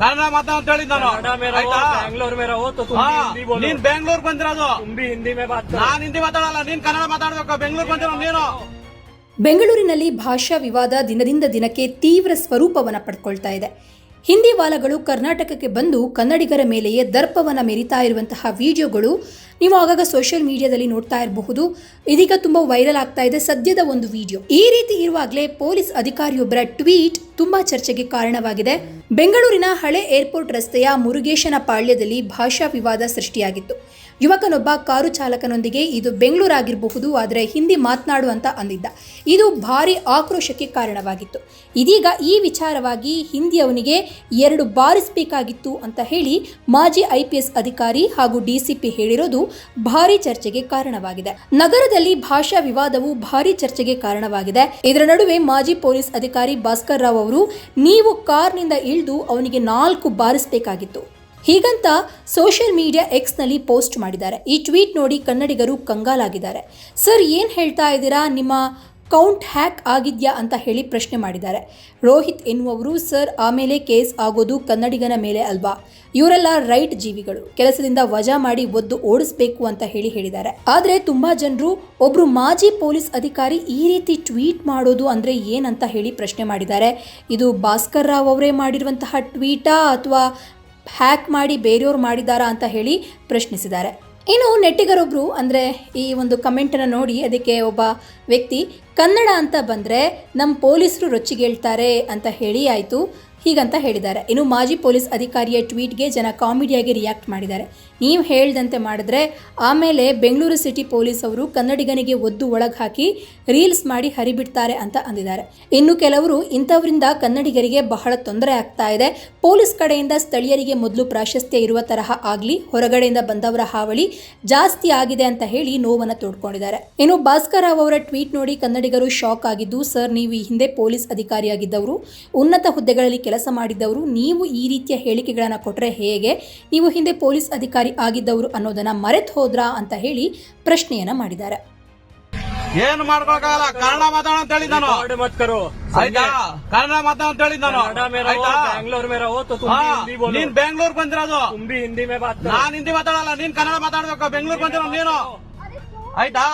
ಕನ್ನಡ ಮಾತಾ ಅಂತ ಹೇಳಿದ್ ನಾನು. ಬ್ಯಾಂಗ್ಳೂರ್ ಮೇರ ನೀನ್ ಬೆಂಗ್ಳೂರ್ ಬಂದಿರೋದು. ಹಿಂದಿ ನಾನ್ ಹಿಂದಿ ಮಾತಾಡಲ್ಲ ನೀನ್ ಕನ್ನಡ ಮಾತಾಡ್ಬೇಕು. ಬೆಂಗ್ಳೂರ್ ಬಂದಿರೋ ನೀನು. ಬೆಂಗಳೂರಿನಲ್ಲಿ ಭಾಷಾ ವಿವಾದ ದಿನದಿಂದ ದಿನಕ್ಕೆ ತೀವ್ರ ಸ್ವರೂಪವನ್ನು ಪಡ್ಕೊಳ್ತಾ ಇದೆ. ಹಿಂದಿ ವಾಲಗಳು ಕರ್ನಾಟಕಕ್ಕೆ ಬಂದು ಕನ್ನಡಿಗರ ಮೇಲೆಯೇ ದರ್ಪವನ್ನು ಮೆರಿತಾ ಇರುವಂತಹ ವಿಡಿಯೋಗಳು ನೀವು ಆಗಾಗ ಸೋಷಿಯಲ್ ಮೀಡಿಯಾದಲ್ಲಿ ನೋಡ್ತಾ ಇರಬಹುದು. ಇದೀಗ ತುಂಬಾ ವೈರಲ್ ಆಗ್ತಾ ಇದೆ ಸದ್ಯದ ಒಂದು ವಿಡಿಯೋ ಈ ರೀತಿ ಇರುವಾಗಲೇ ಪೊಲೀಸ್ ಅಧಿಕಾರಿಯೊಬ್ಬರ ಟ್ವೀಟ್ ತುಂಬಾ ಚರ್ಚೆಗೆ ಕಾರಣವಾಗಿದೆ. ಬೆಂಗಳೂರಿನ ಹಳೆ ಏರ್ಪೋರ್ಟ್ ರಸ್ತೆಯ ಮುರುಗೇಶನ ಪಾಳ್ಯದಲ್ಲಿ ಭಾಷಾ ವಿವಾದ ಸೃಷ್ಟಿಯಾಗಿತ್ತು. ಯುವಕನೊಬ್ಬ ಕಾರು ಚಾಲಕನೊಂದಿಗೆ ಇದು ಬೆಂಗಳೂರಾಗಿರಬಹುದು ಆದರೆ ಹಿಂದಿ ಮಾತನಾಡು ಅಂತ ಅಂದಿದ್ದ. ಇದು ಭಾರಿ ಆಕ್ರೋಶಕ್ಕೆ ಕಾರಣವಾಗಿತ್ತು. ಇದೀಗ ಈ ವಿಚಾರವಾಗಿ ಹಿಂದಿ ಅವನಿಗೆ ಎರಡು ಬಾರಿಸಬೇಕಾಗಿತ್ತು ಅಂತ ಹೇಳಿ ಮಾಜಿ ಐ ಅಧಿಕಾರಿ ಹಾಗೂ ಡಿಸಿಪಿ ಹೇಳಿರೋದು ಭಾರಿ ಚರ್ಚೆಗೆ ಕಾರಣವಾಗಿದೆ. ನಗರದಲ್ಲಿ ಭಾಷಾ ವಿವಾದವು ಭಾರಿ ಚರ್ಚೆಗೆ ಕಾರಣವಾಗಿದೆ. ಇದರ ನಡುವೆ ಮಾಜಿ ಪೊಲೀಸ್ ಅಧಿಕಾರಿ ಭಾಸ್ಕರ್ ರಾವ್ ಅವರು, ನೀವು ಕಾರ್ನಿಂದ ಇಳಿದು ಅವನಿಗೆ ನಾಲ್ಕು ಬಾರಿಸಬೇಕಾಗಿತ್ತು ಹೀಗಂತ ಸೋಷಿಯಲ್ ಮೀಡಿಯಾ ಎಕ್ಸ್ನಲ್ಲಿ ಪೋಸ್ಟ್ ಮಾಡಿದ್ದಾರೆ. ಈ ಟ್ವೀಟ್ ನೋಡಿ ಕನ್ನಡಿಗರು ಕಂಗಾಲಾಗಿದ್ದಾರೆ. ಸರ್, ಏನು ಹೇಳ್ತಾ ಇದ್ದೀರಾ? ನಿಮ್ಮ ಕೌಂಟ್ ಹ್ಯಾಕ್ ಆಗಿದ್ಯಾ ಅಂತ ಹೇಳಿ ಪ್ರಶ್ನೆ ಮಾಡಿದ್ದಾರೆ. ರೋಹಿತ್ ಎನ್ನುವವರು ಸರ್ ಆಮೇಲೆ ಕೇಸ್ ಆಗೋದು ಕನ್ನಡಿಗನ ಮೇಲೆ ಅಲ್ವಾ? ಇವರೆಲ್ಲ ರೈಟ್ ಜೀವಿಗಳು. ಕೆಲಸದಿಂದ ವಜಾ ಮಾಡಿ ಒದ್ದು ಓಡಿಸ್ಬೇಕು ಅಂತ ಹೇಳಿ ಹೇಳಿದ್ದಾರೆ. ಆದರೆ ತುಂಬಾ ಜನರು, ಒಬ್ರು ಮಾಜಿ ಪೊಲೀಸ್ ಅಧಿಕಾರಿ ಈ ರೀತಿ ಟ್ವೀಟ್ ಮಾಡೋದು ಅಂದರೆ ಏನಂತ ಹೇಳಿ ಪ್ರಶ್ನೆ ಮಾಡಿದ್ದಾರೆ. ಇದು ಭಾಸ್ಕರ್ ರಾವ್ ಅವರೇ ಮಾಡಿರುವಂತಹ ಟ್ವೀಟಾ ಅಥವಾ ಹ್ಯಾಕ್ ಮಾಡಿ ಬೇರೆಯವ್ರು ಮಾಡಿದ್ದಾರಾ ಅಂತ ಹೇಳಿ ಪ್ರಶ್ನಿಸಿದ್ದಾರೆ. ಇನ್ನು ನೆಟ್ಟಿಗರೊಬ್ಬರು ಅಂದರೆ ಈ ಒಂದು ಕಮೆಂಟನ್ನು ನೋಡಿ ಅದಕ್ಕೆ ಒಬ್ಬ ವ್ಯಕ್ತಿ, ಕನ್ನಡ ಅಂತ ಬಂದರೆ ನಮ್ಮ ಪೊಲೀಸರು ರೊಚ್ಚಿಗೇಳ್ತಾರೆ ಅಂತ ಹೇಳಿ ಆಯಿತು. ಹೀಗಂತ ಹೇಳಿದ್ದಾರೆ. ಇನ್ನು ಮಾಜಿ ಪೊಲೀಸ್ ಅಧಿಕಾರಿಯ ಟ್ವೀಟ್ಗೆ ಜನ ಕಾಮಿಡಿಯಾಗಿ ರಿಯಾಕ್ಟ್ ಮಾಡಿದ್ದಾರೆ. ನೀವು ಹೇಳ್ದಂತೆ ಮಾಡಿದ್ರೆ ಆಮೇಲೆ ಬೆಂಗಳೂರು ಸಿಟಿ ಪೊಲೀಸ್ ಅವರು ಕನ್ನಡಿಗನಿಗೆ ಒದ್ದು ಒಳಗೆ ಹಾಕಿ ರೀಲ್ಸ್ ಮಾಡಿ ಹರಿಬಿಡ್ತಾರೆ ಅಂತ ಅಂದಿದ್ದಾರೆ. ಇನ್ನು ಕೆಲವರು ಇಂಥವರಿಂದ ಕನ್ನಡಿಗರಿಗೆ ಬಹಳ ತೊಂದರೆ ಆಗ್ತಾ ಇದೆ. ಪೊಲೀಸ್ ಕಡೆಯಿಂದ ಸ್ಥಳೀಯರಿಗೆ ಮೊದಲು ಪ್ರಾಶಸ್ತ್ಯ ಇರುವ ತರಹ ಆಗಲಿ, ಹೊರಗಡೆಯಿಂದ ಬಂದವರ ಹಾವಳಿ ಜಾಸ್ತಿ ಆಗಿದೆ ಅಂತ ಹೇಳಿ ನೋವನ್ನು ತೋಡ್ಕೊಂಡಿದ್ದಾರೆ. ಇನ್ನು ಭಾಸ್ಕರ್ ಅವರ ಟ್ವೀಟ್ ನೋಡಿ ಕನ್ನಡಿಗರು ಶಾಕ್ ಆಗಿದ್ದು, ಸರ್, ನೀವು ಈ ಹಿಂದೆ ಪೊಲೀಸ್ ಅಧಿಕಾರಿಯಾಗಿದ್ದವರು. ಉನ್ನತ ಹುದ್ದೆಗಳಲ್ಲಿ ಕೆಲಸ ಮಾಡಿದ್ದವರು ನೀವು ಈ ರೀತಿಯ ಹೇಳಿಕೆಗಳನ್ನು ಕೊಟ್ಟರೆ ಹೇಗೆ ನೀವು ಹಿಂದೆ ಪೊಲೀಸ್ ಅಧಿಕಾರಿ ಆಗಿದ್ದವರು ಅನ್ನೋದನ್ನ ಮರೆತು ಹೋದ್ರಾ ಅಂತ ಹೇಳಿ ಪ್ರಶ್ನೆಯನ್ನ ಮಾಡಿದ್ದಾರೆ ಏನು ಮಾಡ್ಕೊಳಕಾಗಲ್ಲ ಕನ್ನಡ ಮಾತಾಡ ಅಂತ ಹೇಳಿದ್ ನಾನು रिकॉर्ड मत करो ಆಯ್ತಾ ಕನ್ನಡ ಮಾತಾಡ ಅಂತ ಹೇಳಿದ್ ನಾನು कनाडा में रहो ಆಯ್ತಾ बैंगलोर में रहो तो तुम ಹಾ, भी हिंदी बोलो ನೀನ್ ಬೆಂಗಳೂರು ಬಂದಿರೋದು तुम भी हिंदी में बात करो ನಾನ್ ಹಿಂದಿ ಮಾತಾಡಲ್ಲ ನೀನ್ ಕನ್ನಡ ಮಾತಾಡ್ಬೇಕು ಬೆಂಗಳೂರು ಬಂದಿರೋ ನೀನು ಆಯ್ತಾ